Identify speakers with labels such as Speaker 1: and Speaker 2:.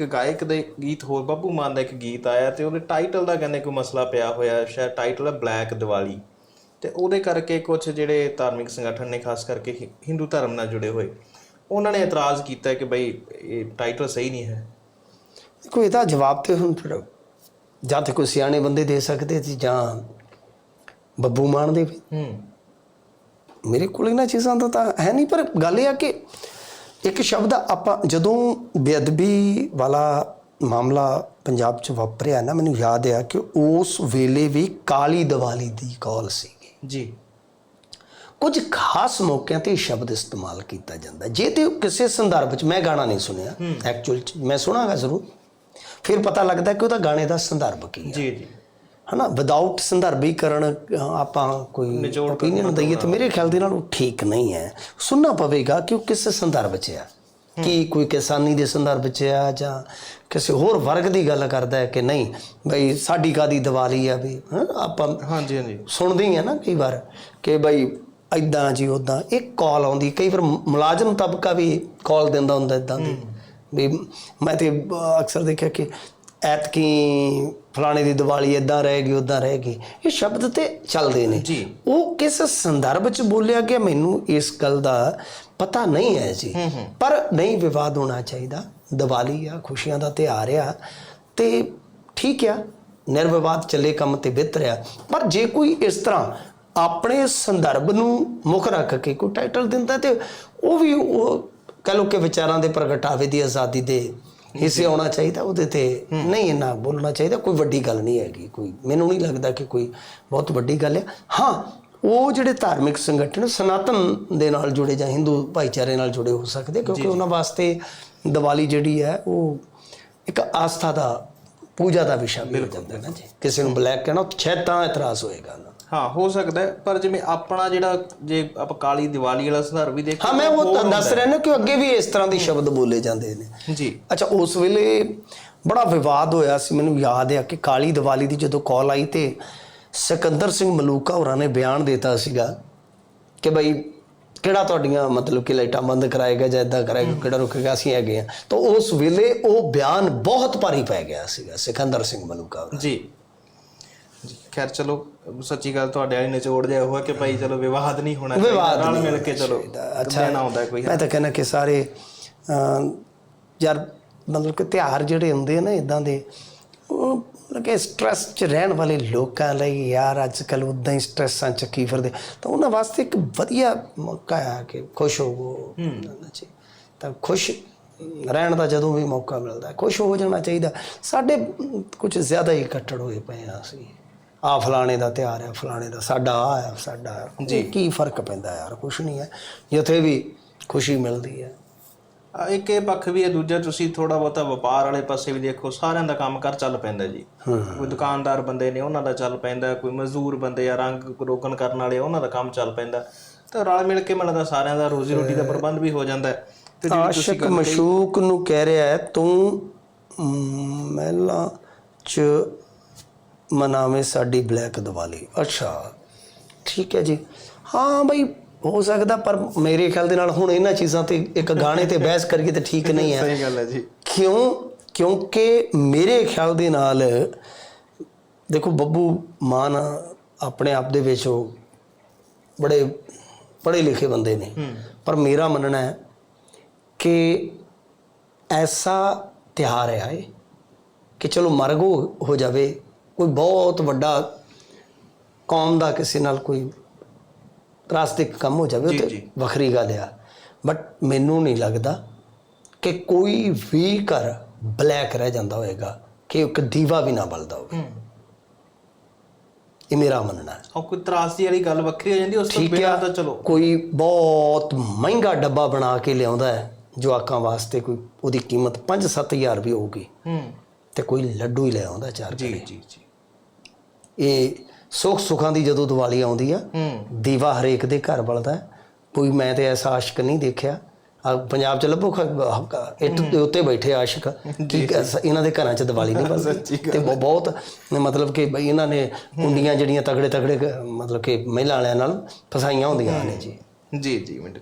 Speaker 1: ਇੱਕ ਗਾਇਕ ਦੇ ਗੀਤ ਹੋਰ ਬੱਬੂ ਮਾਨ ਦਾ ਇੱਕ ਗੀਤ ਆਇਆ ਤੇ ਉਹਦੇ ਟਾਈਟਲ ਦਾ ਕਹਿੰਦੇ ਕੋਈ ਮਸਲਾ ਪਿਆ ਹੋਇਆ ਸ਼ਾਇਦ ਟਾਈਟਲ ਹੈ ਬਲੈਕ ਦੀਵਾਲੀ। ਤੇ ਉਹਦੇ ਕਰਕੇ ਕੁਝ ਜਿਹੜੇ ਧਾਰਮਿਕ ਸੰਗਠਨ ਨੇ ਖਾਸ ਕਰਕੇ ਹਿੰਦੂ ਧਰਮ ਨਾਲ ਜੁੜੇ ਹੋਏ ਉਹਨਾਂ ਨੇ ਇਤਰਾਜ਼ ਕੀਤਾ ਕਿ ਬਈ ਇਹ ਟਾਈਟਲ ਸਹੀ ਨਹੀਂ ਹੈ।
Speaker 2: ਦੇਖੋ ਇਹਦਾ ਜਵਾਬ ਤੇ ਹੁਣ ਫਿਰ ਜਾਂ ਤੇ ਕੋਈ ਸਿਆਣੇ ਬੰਦੇ ਦੇ ਸਕਦੇ ਸੀ ਜਾਂ ਬੱਬੂ ਮਾਨ ਦੇ
Speaker 1: ਹੂੰ।
Speaker 2: ਮੇਰੇ ਕੋਲ ਇਹਨਾਂ ਚੀਜ਼ਾਂ ਦਾ ਤਾਂ ਹੈ ਨਹੀਂ ਪਰ ਗੱਲ ਇਹ ਆ ਕਿ ਇੱਕ ਸ਼ਬਦ ਆਪਾਂ ਜਦੋਂ ਬੇਅਦਬੀ ਵਾਲਾ ਮਾਮਲਾ ਪੰਜਾਬ 'ਚ ਵਾਪਰਿਆ ਨਾ ਮੈਨੂੰ ਯਾਦ ਆ ਕਿ ਉਸ ਵੇਲੇ ਵੀ ਕਾਲੀ ਦੀਵਾਲੀ ਦੀ ਕਾਲ ਸੀਗੀ।
Speaker 1: ਜੀ।
Speaker 2: ਕੁਝ ਖਾਸ ਮੌਕਿਆਂ ਤੇ ਸ਼ਬਦ ਇਸਤੇਮਾਲ ਕੀਤਾ ਜਾਂਦਾ। ਜੇ ਤੇ ਕਿਸੇ ਸੰਦਰਭ 'ਚ ਮੈਂ ਗਾਣਾ ਨਹੀਂ ਸੁਣਿਆ ਐਕਚੁਅਲ 'ਚ ਮੈਂ ਸੁਣਾਗਾ ਜ਼ਰੂਰ। ਫਿਰ ਪਤਾ ਲੱਗਦਾ ਕਿ ਉਹਦਾ ਗਾਣੇ ਦਾ ਸੰਦਰਭ ਕੀ ਹੈ
Speaker 1: ਜੀ ਜੀ।
Speaker 2: ਹਨਾ ਵਿਦਆਊਟ ਸੰਦਰਭੀਕਰਨ ਆਪਾਂ ਕੋਈ ਓਪੀਨੀਅਨ ਦਈਏ ਤੇ ਮੇਰੇ ਖਿਆਲ ਦੇ ਨਾਲ ਉਹ ਠੀਕ ਨਹੀਂ ਹੈ। ਸੁਣਨਾ ਪਵੇਗਾ ਕਿ ਉਹ ਕਿਸ ਸੰਦਰਭ 'ਚ ਆ। ਕੀ ਕੋਈ ਕਿਸਾਨੀ ਦੇ ਸੰਦਰਭ 'ਚ ਆ ਜਾਂ ਕਿਸੇ ਹੋਰ ਵਰਗ ਦੀ ਗੱਲ ਕਰਦਾ ਹੈ ਕਿ ਨਹੀਂ ਬਈ ਸਾਡੀ ਕਾਦੀ ਦੀਵਾਲੀ ਆ ਵੀ ਹਾਂ ਆਪਾਂ
Speaker 1: ਹਾਂਜੀ ਹਾਂਜੀ।
Speaker 2: ਸੁਣਦੇ ਹੀ ਆ ਨਾ ਕਈ ਵਾਰ ਕਿ ਬਈ ਐਦਾਂ ਜੀ ਉਦਾਂ ਇੱਕ ਕਾਲ ਆਉਂਦੀ ਕਈ ਵਾਰ ਮੁਲਾਜ਼ਮ ਤਬਕਾ ਵੀ ਕਾਲ ਦਿੰਦਾ ਹੁੰਦਾ ਇਦਾਂ ਦੀ। ਵੀ ਮੈਂ ਤੇ ਅਕਸਰ ਦੇਖਿਆ ਕਿ ਐਤਕੀ ਫਲਾਣੇ ਦੀ ਦੀਵਾਲੀ ਇਦਾਂ ਰਹੇਗੀ ਉਦਾਂ ਰਹੇਗੀ ਇਹ ਸ਼ਬਦ ਤੇ ਚੱਲਦੇ ਨੇ। ਉਹ ਕਿਸ ਸੰਦਰਭ ਚ ਬੋਲਿਆ ਗਿਆ ਮੈਨੂੰ ਇਸ ਗੱਲ ਦਾ ਪਤਾ ਨਹੀਂ ਹੈ ਜੀ। ਪਰ ਨਹੀਂ ਵਿਵਾਦ ਹੋਣਾ ਚਾਹੀਦਾ। ਦੀਵਾਲੀ ਆ ਖੁਸ਼ੀਆਂ ਦਾ ਤਿਉਹਾਰ ਆ। ਤੇ ਠੀਕ ਆ ਨਿਰਵਿਵਾਦ ਚੱਲੇ ਕੰਮ ਤੇ ਬਿਹਤਰ ਆ ਪਰ ਜੇ ਕੋਈ ਇਸ ਤਰ੍ਹਾਂ ਆਪਣੇ ਸੰਦਰਭ ਨੂੰ ਮੁੱਖ ਰੱਖ ਕੇ ਕੋਈ ਟਾਈਟਲ ਦਿੰਦਾ ਤੇ ਉਹ ਵੀ ਉਹ ਕਹ ਲੋ ਕਿ ਵਿਚਾਰਾਂ ਦੇ ਪ੍ਰਗਟਾਵੇ ਦੀ ਆਜ਼ਾਦੀ ਦੇ ਹਿੱਸੇ ਆਉਣਾ ਚਾਹੀਦਾ ਉਹਦੇ ਤੇ ਨਹੀਂ ਇੰਨਾ ਬੋਲਣਾ ਚਾਹੀਦਾ ਕੋਈ ਵੱਡੀ ਗੱਲ ਨਹੀਂ ਹੈਗੀ ਕੋਈ ਮੈਨੂੰ ਨਹੀਂ ਲੱਗਦਾ ਕਿ ਕੋਈ ਬਹੁਤ ਵੱਡੀ ਗੱਲ ਹੈ। ਹਾਂ ਉਹ ਜਿਹੜੇ ਧਾਰਮਿਕ ਸੰਗਠਨ ਸਨਾਤਨ ਦੇ ਨਾਲ ਜੁੜੇ ਜਾਂ ਹਿੰਦੂ ਭਾਈਚਾਰੇ ਨਾਲ ਜੁੜੇ ਹੋ ਸਕਦੇ ਕਿਉਂਕਿ ਉਹਨਾਂ ਵਾਸਤੇ ਦੀਵਾਲੀ ਜਿਹੜੀ ਹੈ ਉਹ ਇੱਕ ਆਸਥਾ ਦਾ ਪੂਜਾ ਦਾ ਵਿਸ਼ਾ ਹੋ ਜਾਂਦਾ ਹੈ ਨਾ ਜੀ। ਕਿਸੇ ਨੂੰ ਬਲੈਕ ਕਹਿਣਾ ਸ਼ਾਇਦ ਤਾਂ ਇਤਰਾਜ਼ ਹੋਏਗਾ।
Speaker 1: ਹਾਂ ਹੋ ਸਕਦਾ ਹੈ, ਪਰ ਜਿਵੇਂ ਆਪਣਾ ਜਿਹੜਾ ਜੇ ਆਪਾਂ ਕਾਲੀ ਦੀਵਾਲੀ ਵਾਲਾ ਸੰਦਰਭ ਵੀ ਦੇਖੀਏ
Speaker 2: ਹਾਂ ਮੈਂ ਉਹ ਤਾਂ ਦੱਸ ਰਿਹਾ ਨਾ ਕਿ ਅੱਗੇ ਵੀ ਇਸ ਤਰ੍ਹਾਂ ਦੇ ਸ਼ਬਦ ਬੋਲੇ ਜਾਂਦੇ ਨੇ।
Speaker 1: ਹੈ। ਜੀ।
Speaker 2: ਅੱਛਾ ਉਸ ਵੇਲੇ ਬੜਾ ਵਿਵਾਦ ਹੋਇਆ ਸੀ ਮੈਨੂੰ ਯਾਦ ਹੈ ਕਿ ਕਾਲੀ ਦੀਵਾਲੀ ਦੀ ਜਦੋਂ ਕਾਲ ਆਈ ਤੇ ਸਿਕੰਦਰ ਸਿੰਘ ਮਲੂਕਾ ਹੋਰਾਂ ਨੇ ਬਿਆਨ ਦਿੱਤਾ ਸੀਗਾ ਕਿ ਬਈ ਕਿਹੜਾ ਤੁਹਾਡੀਆਂ ਮਤਲਬ ਕਿ ਲਾਈਟਾਂ ਬੰਦ ਕਰਾਏਗਾ ਜਾਂ ਇਦਾਂ ਕਰਾਏਗਾ ਕਿਹੜਾ ਰੁਕੇਗਾ ਅਸੀਂ ਹੈਗੇ ਆ। ਤਾਂ ਉਸ ਵੇਲੇ ਉਹ ਬਿਆਨ ਬਹੁਤ ਭਾਰੀ ਪੈ ਗਿਆ ਸੀਗਾ ਸਿਕੰਦਰ ਸਿੰਘ ਮਲੂਕਾ ਹੋਰਾਂ
Speaker 1: ਜੀ। ਖੈਰ ਚਲੋ ਸੱਚੀ ਗੱਲ ਤੁਹਾਡੇ ਵਾਲੀ ਨਿਚੋੜ ਜਿਹਾ ਹੋਇਆ ਕਿ ਭਾਈ ਚਲੋ ਵਿਵਾਦ ਨਹੀਂ ਹੋਣਾ
Speaker 2: ਵਿਵਾਦ ਨਹੀਂ
Speaker 1: ਮਿਲ ਕੇ ਚਲੋ।
Speaker 2: ਅੱਛਾ
Speaker 1: ਦੇਣਾ ਹੁੰਦਾ ਕੋਈ।
Speaker 2: ਮੈਂ ਤਾਂ ਕਹਿੰਦਾ ਕਿ ਸਾਰੇ ਯਾਰ ਮਤਲਬ ਕਿ ਤਿਉਹਾਰ ਜਿਹੜੇ ਹੁੰਦੇ ਆ ਨਾ ਇਦਾਂ ਦੇ ਕਿ ਸਟ੍ਰੈਸ 'ਚ ਰਹਿਣ ਵਾਲੇ ਲੋਕਾਂ ਲਈ ਯਾਰ ਅੱਜ ਕੱਲ ਉਦਾਂ ਹੀ ਸਟ੍ਰੈਸਾਂ 'ਚ ਕੀ ਫਿਰਦੇ ਤਾਂ ਉਹਨਾਂ ਵਾਸਤੇ ਇੱਕ ਵਧੀਆ ਮੌਕਾ ਆ ਕਿ ਖੁਸ਼ ਹੋਵੋ। ਜੀ ਤਾਂ ਖੁਸ਼ ਰਹਿਣ ਦਾ ਜਦੋਂ ਵੀ ਮੌਕਾ ਮਿਲਦਾ ਖੁਸ਼ ਹੋ ਜਾਣਾ ਚਾਹੀਦਾ। ਸਾਡੇ ਕੁਝ ਜ਼ਿਆਦਾ ਹੀ ਕੱਟੜ ਹੋਏ ਪਏ ਆ ਅਸੀਂ। ਆ ਫਲਾਣੇ ਦਾ ਤਿਉਹਾਰ ਹੈ ਫਲਾਣੇ ਦਾ ਸਾਡਾ ਆ ਹੈ ਸਾਡਾ।
Speaker 1: ਜੀ।
Speaker 2: ਕੀ ਫ਼ਰਕ ਪੈਂਦਾ ਯਾਰ ਕੁਛ ਨਹੀਂ ਹੈ। ਜਿੱਥੇ ਵੀ ਖੁਸ਼ੀ ਮਿਲਦੀ ਹੈ।
Speaker 1: ਇੱਕ ਇਹ ਪੱਖ ਵੀ ਹੈ ਦੂਜਾ ਤੁਸੀਂ ਥੋੜਾ ਬਹੁਤਾ ਵਪਾਰ ਵਾਲੇ ਪਾਸੇ ਵੀ ਦੇਖੋ ਸਾਰਿਆਂ ਦਾ ਕੰਮ ਕਰ ਚੱਲ ਪੈਂਦਾ ਜੀ। ਕੋਈ ਦੁਕਾਨਦਾਰ ਬੰਦੇ ਨੇ ਉਹਨਾਂ ਦਾ ਚੱਲ ਪੈਂਦਾ ਕੋਈ ਮਜ਼ਦੂਰ ਬੰਦੇ ਆ ਰੰਗ ਰੋਗਨ ਕਰਨ ਵਾਲੇ ਉਹਨਾਂ ਦਾ ਕੰਮ ਚੱਲ ਪੈਂਦਾ। ਤਾਂ ਰਲ ਮਿਲ ਕੇ ਮਿਲਦਾ ਸਾਰਿਆਂ ਦਾ ਰੋਜ਼ੀ ਰੋਟੀ ਦਾ ਪ੍ਰਬੰਧ ਵੀ ਹੋ ਜਾਂਦਾ ਤੇ
Speaker 2: ਆਸ਼ਕ ਮਸ਼ੂਕ ਨੂੰ ਕਹਿ ਰਿਹਾ ਹੈ ਤੂੰ ਮਹਿਲਾ ਚ ਮਨਾਵੇਂ ਸਾਡੀ ਬਲੈਕ ਦੀਵਾਲੀ। ਅੱਛਾ ਠੀਕ ਹੈ ਜੀ। ਹਾਂ ਬਈ ਹੋ ਸਕਦਾ ਪਰ ਮੇਰੇ ਖਿਆਲ ਦੇ ਨਾਲ ਹੁਣ ਇਹਨਾਂ ਚੀਜ਼ਾਂ ਤੇ ਇੱਕ ਗਾਣੇ ਤੇ ਬਹਿਸ ਕਰੀਏ ਤੇ ਠੀਕ ਨਹੀਂ ਹੈ।
Speaker 1: ਸਹੀ ਗੱਲ ਹੈ ਜੀ।
Speaker 2: ਕਿਉਂ? ਕਿਉਂਕਿ ਮੇਰੇ ਖਿਆਲ ਦੇ ਨਾਲ ਦੇਖੋ ਬੱਬੂ ਮਾਨ ਆਪਣੇ ਆਪ ਦੇ ਵਿੱਚ ਉਹ ਬੜੇ ਪੜ੍ਹੇ ਲਿਖੇ ਬੰਦੇ ਨੇ। ਪਰ ਮੇਰਾ ਮੰਨਣਾ ਹੈ ਕਿ ਐਸਾ ਤਿਉਹਾਰ ਹੈ ਕਿ ਚਲੋ ਮਰਗ ਹੋ ਜਾਵੇ ਕੋਈ ਬਹੁਤ ਵੱਡਾ ਕੌਮ ਦਾ ਕਿਸੇ ਨਾਲ ਕੋਈ ਰਾਸਤਿਕ ਕੰਮ ਹੋ ਜਾਵੇ ਉਹ
Speaker 1: ਜੀ,
Speaker 2: ਤੇ
Speaker 1: ਜੀ।
Speaker 2: ਵੱਖਰੀ ਗੱਲ ਆ। ਬਟ ਮੈਨੂੰ ਨਹੀਂ ਲੱਗਦਾ ਕਿ ਕੋਈ ਵੀ ਘਰ ਬਲੈਕ ਰਹਿ ਜਾਂਦਾ ਹੋਵੇਗਾ ਕਿ ਇੱਕ ਦੀਵਾ ਵੀ ਨਾ ਬਲਦਾ ਹੋਵੇ। ਇਹ ਮੇਰਾ ਮੰਨਣਾ ਹੈ।
Speaker 1: ਉਹ ਕੋਈ ਤਰਾਸਦੀ ਵਾਲੀ ਗੱਲ ਵੱਖਰੀ ਹੋ ਜਾਂਦੀ ਉਸ ਤੋਂ ਬਿਨਾਂ ਤਾਂ ਚਲੋ।
Speaker 2: ਕੋਈ ਬਹੁਤ ਮਹਿੰਗਾ ਡੱਬਾ ਬਣਾ ਕੇ ਲਿਆਉਂਦਾ ਹੈ ਜਵਾਕਾਂ ਵਾਸਤੇ ਕੋਈ ਉਹਦੀ ਕੀਮਤ 5-7000 ਵੀ ਹੋਊਗੀ।
Speaker 1: ਹੂੰ।
Speaker 2: ਤੇ ਕੋਈ ਲੱਡੂ ਹੀ ਲੈ ਆਉਂਦਾ ਚਾਰ
Speaker 1: ਜੀ ਜੀ ਜੀ।
Speaker 2: ਇਹ ਸੁੱਖ ਸੁੱਖਾਂ ਦੀ ਜਦੋਂ ਦੀਵਾਲੀ ਆਉਂਦੀ ਆ ਦੀਵਾ ਹਰੇਕ ਦੇ ਘਰ ਬਲਦਾ। ਕੋਈ ਮੈਂ ਤੇ ਐਸਾ ਆਸ਼ਕ ਨਹੀਂ ਦੇਖਿਆ। ਆ ਪੰਜਾਬ ਚ ਲੱਭੋ ਇੱਟ ਦੇ ਉੱਤੇ ਬੈਠੇ ਆਸ਼ਕ। ਕੀ ਇਹਨਾਂ ਦੇ ਘਰਾਂ ਚ ਦੀਵਾਲੀ ਨਹੀਂ ਬਲਦੀ। ਤੇ ਬਹੁ- ਬਹੁਤ ਮਤਲਬ ਕਿ ਬਈ ਇਹਨਾਂ ਨੇ ਕੁੰਡੀਆਂ ਜਿਹੜੀਆਂ ਤਗੜੇ ਤਗੜੇ ਮਤਲਬ ਕਿ ਮਹਿਲਾ ਵਾਲਿਆਂ ਨਾਲ ਫਸਾਈਆਂ ਹੁੰਦੀਆਂ ਨੇ ਜੀ।
Speaker 1: ਜੀ ਜੀ ਮਿੰਟ।